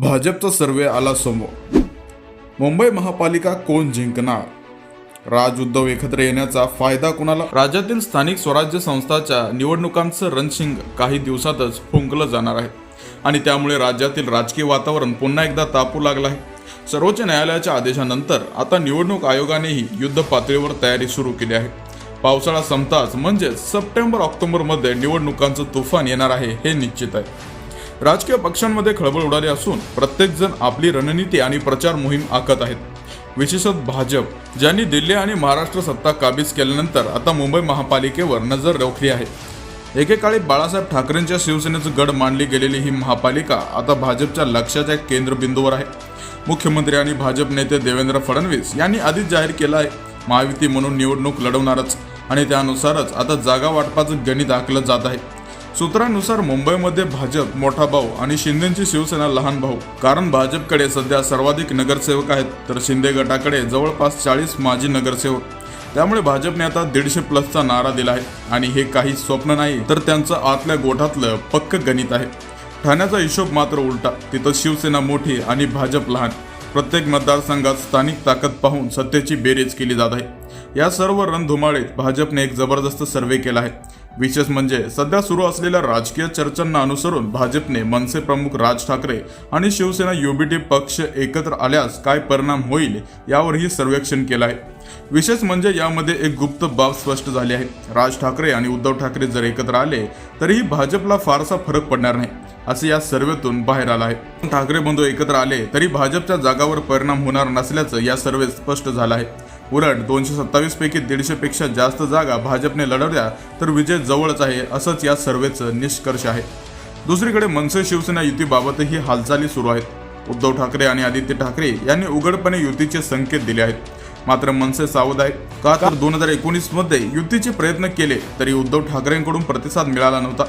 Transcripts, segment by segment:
भाजपचा सर्वे आला समोर. मुंबई महापालिका कोण जिंकणार? राज उद्धव एकत्र येण्याचा फायदा कुणाला? राज्यातील स्थानिक स्वराज्य संस्थाच्या निवडणुकांचं रणशिंग काही दिवसातच फुंकलं जाणार आहे. आणि त्यामुळे राज्यातील राजकीय वातावरण पुन्हा एकदा तापू लागलं आहे. सर्वोच्च न्यायालयाच्या आदेशानंतर आता निवडणूक आयोगानेही युद्ध पातळीवर तयारी सुरू केली आहे. पावसाळा संपताच म्हणजेच सप्टेंबर ऑक्टोबरमध्ये निवडणुकांचं तुफान येणार आहे हे निश्चित आहे. राजकीय पक्षांमध्ये खळबळ उडाली असून प्रत्येकजण आपली रणनीती आणि प्रचार मोहीम आखत आहेत. विशेषत भाजप ज्यांनी दिल्ली आणि महाराष्ट्र सत्ता काबीज केल्यानंतर आता मुंबई महापालिकेवर नजर रोखली आहे. एकेकाळी बाळासाहेब ठाकरेंच्या शिवसेनेचं गड मांडली गेलेली ही महापालिका आता भाजपच्या लक्षाच्या केंद्रबिंदूवर आहे. मुख्यमंत्री आणि भाजप नेते देवेंद्र फडणवीस यांनी आधीच जाहीर केलं आहे महायुती म्हणून निवडणूक लढवणारच आणि त्यानुसारच आता जागा वाटपाचं गणित आखलं जात आहे. सूत्रांनुसार मुंबईमध्ये भाजप मोठा भाऊ आणि शिंदेची शिवसेना लहान भाऊ. कारण भाजपकडे सध्या सर्वाधिक नगरसेवक आहेत तर शिंदे गटाकडे जवळपास चाळीस माजी नगरसेवक. त्यामुळे भाजपने आता दीडशे प्लसचा नारा दिला आहे आणि हे काही स्वप्न नाही तर त्यांचं आतल्या गोठातलं पक्क गणित आहे. ठाण्याचा हिशोब मात्र उलटा तिथं शिवसेना मोठी आणि भाजप लहान. प्रत्येक मतदारसंघात स्थानिक ताकद पाहून सत्तेची बेरीज केली जात आहे. या सर्व रणधुमाळीत भाजपने एक जबरदस्त सर्वे केला आहे. विशेष म्हणजे सध्या सुरू असलेल्या राजकीय चर्चांना अनुसरून भाजपने मनसे प्रमुख राज ठाकरे आणि शिवसेना युबीटी पक्ष एकत्र आल्यास काय परिणाम होईल यावरही सर्वेक्षण केलं आहे विशेष म्हणजे यामध्ये एक गुप्त बाब स्पष्ट झाली आहे. राज ठाकरे आणि उद्धव ठाकरे जर एकत्र आले तरीही भाजपला फारसा फरक पडणार नाही असे या सर्वेतून बाहेर आलं आहे. ठाकरे बंधू एकत्र आले तरी भाजपच्या जागावर परिणाम होणार नसल्याचं या सर्वेत स्पष्ट झालं आहे. उलट दोनशे सत्तावीस पैकी दीडशे पेक्षा जास्त जागा भाजपने लढवल्या तर विजय जवळच आहे असंच या सर्वेचं निष्कर्ष आहे. दुसरीकडे मनसे शिवसेना युतीबाबतही हालचाली सुरू आहेत. उद्धव ठाकरे आणि आदित्य ठाकरे यांनी उघडपणे युतीचे संकेत दिले आहेत. मात्र मनसे सावध आहे का तर दोन हजार एकोणीसमध्ये युतीचे प्रयत्न केले तरी उद्धव ठाकरेंकडून प्रतिसाद मिळाला नव्हता.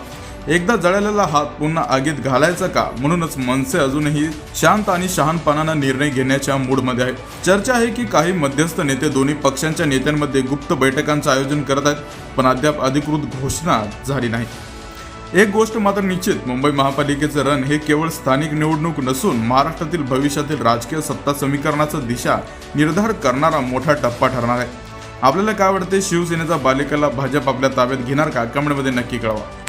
एकदा जळालेला हात पुन्हा आगीत घालायचा का? म्हणूनच मनसे अजूनही शांत आणि शहाणपणानं निर्णय घेण्याच्या मूडमध्ये आहे चर्चा आहे की काही मध्यस्थ नेते दोन्ही पक्षांच्या नेत्यांमध्ये गुप्त बैठकांचं आयोजन करत आहेत पण अद्याप अधिकृत घोषणा झाली नाही. एक गोष्ट मात्र निश्चित मुंबई महापालिकेचं रण हे केवळ स्थानिक निवडणूक नसून महाराष्ट्रातील भविष्यातील राजकीय सत्ता समीकरणाचा दिशा निर्धार करणारा मोठा टप्पा ठरणार आहे. आपल्याला काय वाटते शिवसेनेचा बालिकेला भाजप आपल्या ताब्यात घेणार का? कमेंटमध्ये नक्की कळवा.